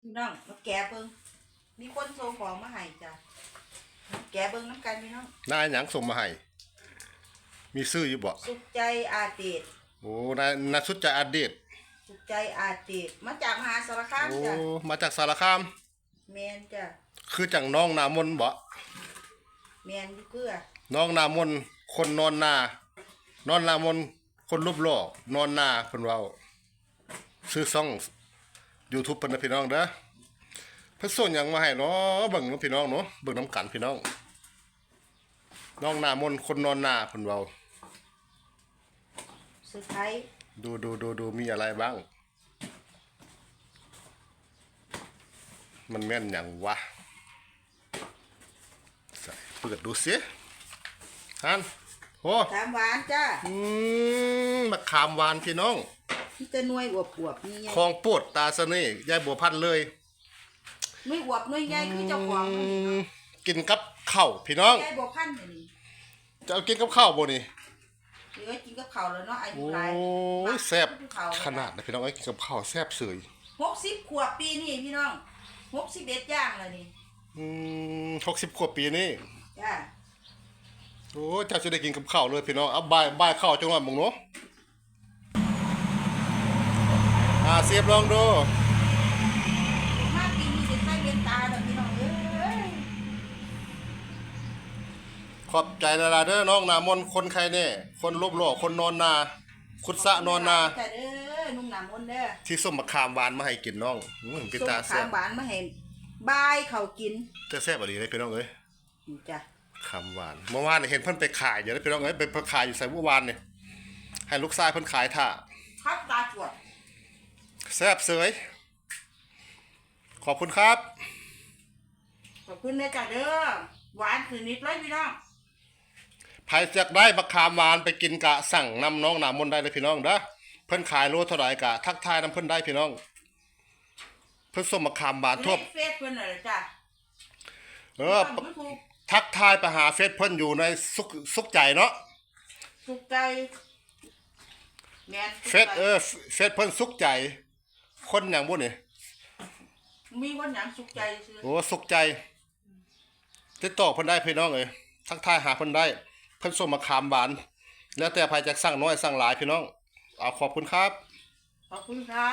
พี่น้องมาแกะเบิ่งมีคนส่งของมาให้จ้ะมาแกะเบิ่งน้ำกันพี่น้องนายหยังส่งมาให้มีซื้ออยู่บ่สุขใจอาเดตโอ้นายนาสุดใจอดีตสุขใจอาเดตมาจากมหาสารคามโอ้จ้ะมาจากสารคาม แมนจ้ะคือจังน้องนามนบ่แมนอยู่เกลือน้องนามนคนนอนนา นอนนามนคนรูปหล่อนอนนาเพิ่นเว้าซื้อซ่อง YouTube เพิ่นนะพี่น้องเด้อเพิ่นส่งหยังมาให้เนาะเบิ่งเนาะพี่น้องเนาะเบิ่งนํกันพี่น้อง น้องนามนคนนอนนาเพิ่นเว้าสุดไทยดูดูดูดูมีอะไรบ้าง มันแม่นอย่างวะใส่เปิดดูสิฮันโอ้สามหวานจ้ะอืมมะขามหวานพี่น้อง มีแต่หน่วยอวบอวบๆนี่ไงคลองโปวดตาเสน่ห์ยายบัวพันธุ์เลยหน่วยอวบหน่วยใหญ่คือเจ้าของมันนี่อืมเนาะกินกับข้าวพี่น้อง ยายบัวพันธุ์เนี่ยนี่จะเอากินกับข้าวบ่นี่เหลือกินกับข้าวแล้วเนาะอายุโอ้หลายยแซ่บข้าวขนาดนะพี่น้องไอ้ยกินกับข้าวแซ่บเสยหกสิบขวบปีนี่พี่น้องหกสิบเอ็ดย่างแล้วนี่อืมหกสิบกว่าปีนี่จ้ะโอ้เจ้าจะได้กินกับข้าวเลยพี่น้องเอาบ่ายบ่ายข้าวจังหวะมึงเนาะอ่า เสียบลองดูมาปีนี้จะใส่เวนตาแล้วพี่น้องเอ้ยขอบใจละลาเด้อน้องนามนคนใครแน่คนรูปหล่อคนนอนนา คุดสะนอนนาจ้ะเด้อนุ่มหนามนต์เด้อที่ส้มมะขามหวานมาให้กินน้องอืมเป็นส่งตาขาแซ่งบหวานมาให้บายเขากินแต่แซ่บอะไรเลยพี่น้องเอ้ยนี่จ้ะขามหวานเมื่อวานนี่เห็นเพิ่นไปขายอยู่แล้วพี่น้องเอ้ยไปขายอยู่ใส่เมื่อวานเนี่ยให้ลูกชายเพิ่นขายท่า ครับตาจวด แซ่บเสย ขอบคุณครับ ขอบคุณนะจ้ะเด้อ หวานคือนิดเลยพี่น้องใครจะได้มะขามหวานไปกินกะสั่งนำน้องหนามนได้เลยพี่น้องเด้อเพิ่นขายโลเท่าไหร่กะ ทักทายนำเพิ่นได้พี่น้อง เพิ่นส่งมะขามหวานทั่วในเฟซเพิ่นน่ะจ้ะเออช่อง YouTube ทักทายไปหาเฟซเพิ่นอยู่ในสุขสุขใจเนาะสุขใจแม่นสุขเฟใจซเออเฟซเพิ่นสุขใจ คนอย่างบุนี่มีวันหยังสุขใจซื้อโอ้สุขใจติดต่อเพิ่นได้พี่น้องเอ้ยทักทายหาเพิ่นได้ เพิ่นส่งมะขามหวาน แล้วแต่ใครจะสั่งน้อยสั่งหลายพี่น้อง เอาขอบคุณครับ ขอบคุณค่ะ